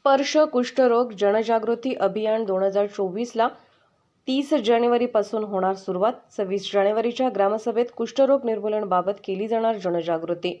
स्पर्श कुष्ठरोग जनजागृती अभियान दोन हजार चोवीसला तीस जानेवारीपासून होणार सुरुवात. सव्वीस जानेवारीच्या ग्रामसभेत कुष्ठरोग निर्मूलनबाबत केली जाणार जनजागृती.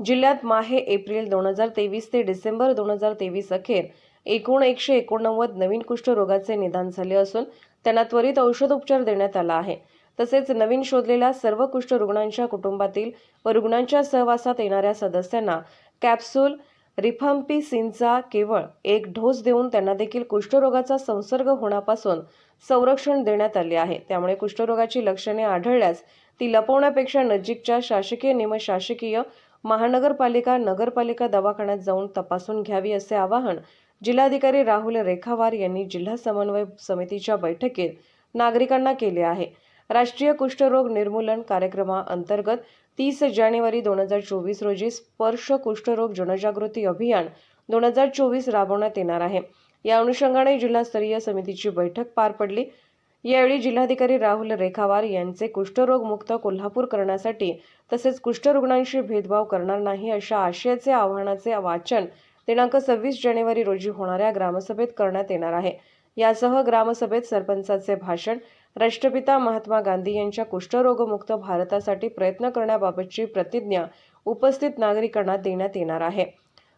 जिल्ह्यात माहे एप्रिल दोन हजार तेवीस ते डिसेंबर दोन हजार तेवीस अखेर एकूण एकशे एकोणनव्वद नवीन कुष्ठरोगाचे निदान झाले असून त्यांना त्वरित औषधोपचार देण्यात आला आहे. तसेच नवीन शोधलेल्या सर्व कुष्ठरुग्णांच्या कुटुंबातील व रुग्णांच्या सहवासात येणाऱ्या सदस्यांना कॅप्सूल रिफम्पिसिनचा केवळ एक डोस देऊन त्यांना देखील कुष्ठरोगाचा संसर्ग होण्यापासून संरक्षण देण्यात आले आहे. त्यामुळे कुष्ठरोगाची लक्षणे आढळल्यास ती लपवण्यापेक्षा नजीकच्या शासकीय निमशासकीय महानगरपालिका नगरपालिका दवाखान्यात जाऊन तपासून घ्यावी असे आवाहन जिल्हाधिकारी राहुल रेखावार यांनी जिल्हा समन्वय समितीच्या बैठकीत नागरिकांना केले आहे. राष्ट्रीय कुष्ठरोग निर्मूलन कार्यक्रमाअंतर्गत तीस जानेवारी दोन हजार चोवीस रोजी स्पर्श कुष्ठरोग जनजागृती अभियान दोन हजार चोवीस राबवण्यात येणार आहे. या अनुषंगाने जिल्हास्तरीय समितीची बैठक पार पडली. यावेळी जिल्हाधिकारी राहुल रेखावार यांचे कुष्ठरोगमुक्त कोल्हापूर करण्यासाठी तसेच कुष्ठरुग्णांशी भेदभाव करणार नाही अशा आशयाचे आव्हानाचे वाचन दिनांक सव्वीस जानेवारी रोजी होणाऱ्या ग्रामसभेत करण्यात येणार आहे. यासह ग्रामसभेत सरपंचाचे भाषण राष्ट्रपिता महात्मा गांधी यांच्या कुष्ठरोगमुक्त भारतासाठी प्रयत्न करण्याबाबतची प्रतिज्ञा उपस्थित नागरिकांना देण्यात येणार आहे.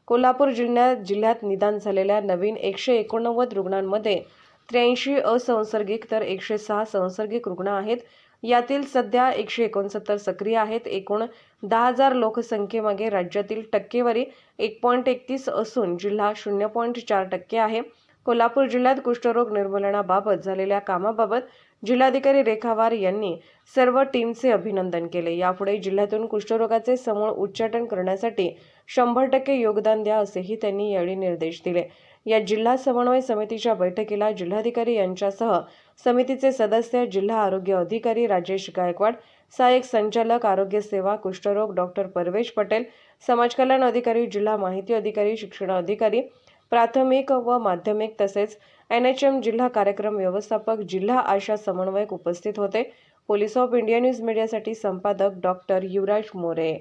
कोल्हापूर जिल्ह्यात जिल्ह्यात निदान झालेल्या नवीन एकशे एकोणनव्वद रुग्णांमध्ये त्र्याऐंशी असंसर्गिक तर एकशे सहा संसर्गिक रुग्ण आहेत. यातील सध्या एकशे एकोणसत्तर सक्रिय आहेत. एकूण दहा हजार लोकसंख्येमागे राज्यातील टक्केवारी एक पॉईंट एकतीस असून जिल्हा शून्य पॉईंट चार टक्के आहे. कोल्हापूर जिल्ह्यात कुष्ठरोग निर्मूलनाबाबत झालेल्या कामाबाबत जिल्हाधिकारी रेखावार यांनी सर्व टीमचे अभिनंदन केले. यापुढे जिल्ह्यातून कुष्ठरोगाचे समूळ उच्चाटन करण्यासाठी शंभर टक्के योगदान द्या असेही त्यांनी यावेळी निर्देश दिले. या जिल्हा समन्वय समितीच्या बैठकीला जिल्हाधिकारी यांच्यासह समितीचे सदस्य जिल्हा आरोग्य अधिकारी राजेश गायकवाड सहाय्यक संचालक आरोग्य सेवा कुष्ठरोग डॉक्टर परवेश पटेल समाज कल्याण अधिकारी जिल्हा माहिती अधिकारी शिक्षण अधिकारी प्राथमिक व माध्यमिक तसेच एन एच एम जिल्हा कार्यक्रम व्यवस्थापक जिल्हा आशा समन्वयक उपस्थित होते. पोलीस ऑफ इंडिया न्यूज मीडियासाठी संपादक डॉक्टर युवराज मोरे.